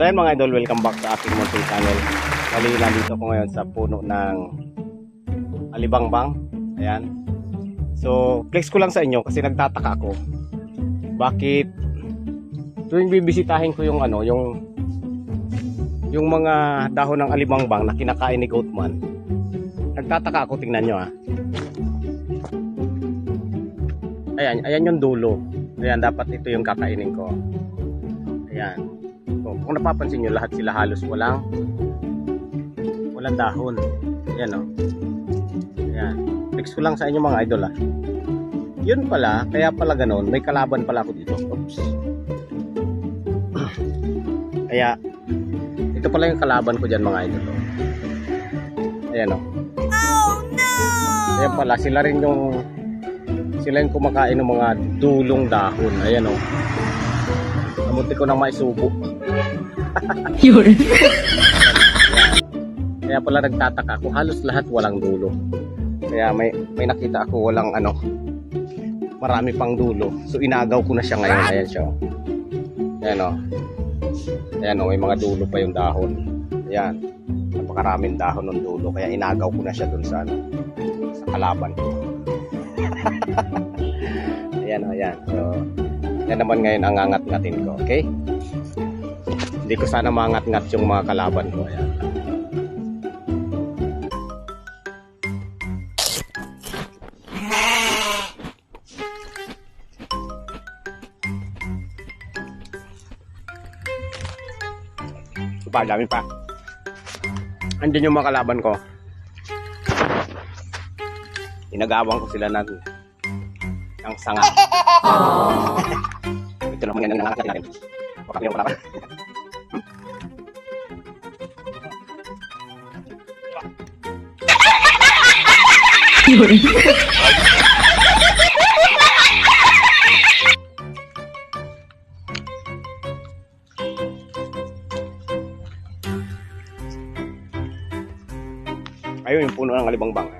So ayan mga idol, welcome back sa aking munting channel. Bali, nandito ko ngayon sa puno ng Alibangbang. Ayan. So, flex ko lang sa inyo kasi nagtataka ako. Bakit tuwing bibisitahin ko yung ano, yung yung mga dahon ng alibangbang na kinakain ni Goatman. Nagtataka ako, tingnan nyo ah. Ayan, ayan yung dulo. Ayan, dapat ito yung kakainin ko. Ayan. Kung napapansin nyo, lahat sila halos walang walang dahon. Ayan o. Ayan. Fix ko lang sa inyo mga idol ah. Yun pala, kaya pala ganun, may kalaban pala ako dito. Oops. Kaya, ito pala yung kalaban ko dyan mga idol. oh. Ayan o. Ayan pala, sila rin yung sila yung kumakain ng mga dulong dahon. Ayan o. Kamunti ko nang maisubo. Yun. Kaya pala nagtataka ako, halos lahat walang dulo. Kaya may may nakita ako walang ano, marami pang dulo. So inagaw ko na siya ngayon. Ayan siya. oh. Ayan o. Ayan o, may mga dulo pa yung dahon. Ayan. Napakaraming dahon ng dulo. Kaya inagaw ko na siya dun sa ano, sa kalaban ko. ayan o, ayan. So, yan naman ngayon ang angat-ngatin ko. Okay? Hindi ko sana mangat-ngat yung mga kalaban ko. Ayan. Pa, dami pa. Andyan yung mga kalaban ko. Inagawang ko sila ng ng sanga. Ito naman yan ang nangangagat natin. Baka yung kalaban. Yun. Ayun yung puno ng alibangbang.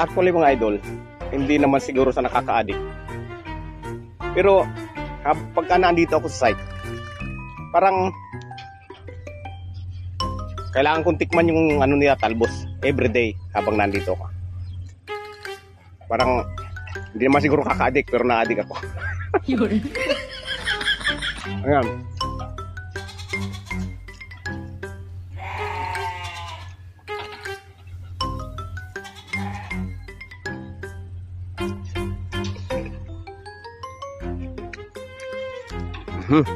Actually mga idol, hindi naman siguro sa nakaka-addict. Pero pagka nandito ako sa site, parang kailangan kong tikman yung ano nila talbos everyday habang nandito ka. Parang hindi naman siguro kaka-addict pero na-addict ako. Yun. Ayan. Mhm.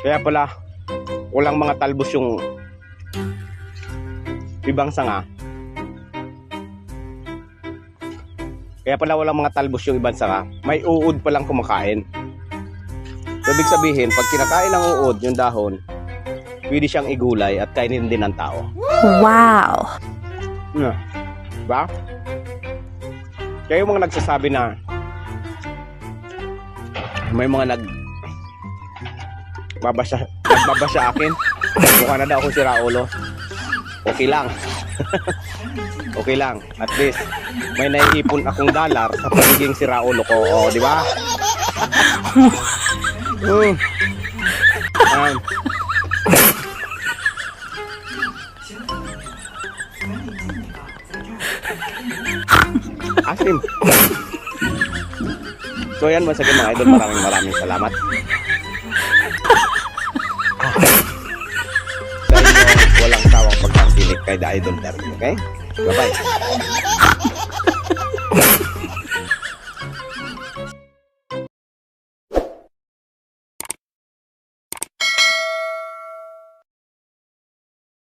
Kaya pala, walang mga talbos yung ibang sanga. Kaya pala walang mga talbos yung ibang sanga. May uod palang kumakain. So, ibig sabihin, pag kinakain ng uod, yung dahon, pwede siyang igulay at kainin din ng tao. Wow. Yeah. Diba? Kaya yung mga nagsasabi na may mga nag babasa nagbabasa akin mukha na daw ako si Raulo okay lang okay lang at least may naiipon akong dollar sa pagiging si Raulo ko o di ba mm. Ayan. Asim. So yan once again mga idol, maraming maraming salamat. Kay The Idol Terry, okay? Bye-bye.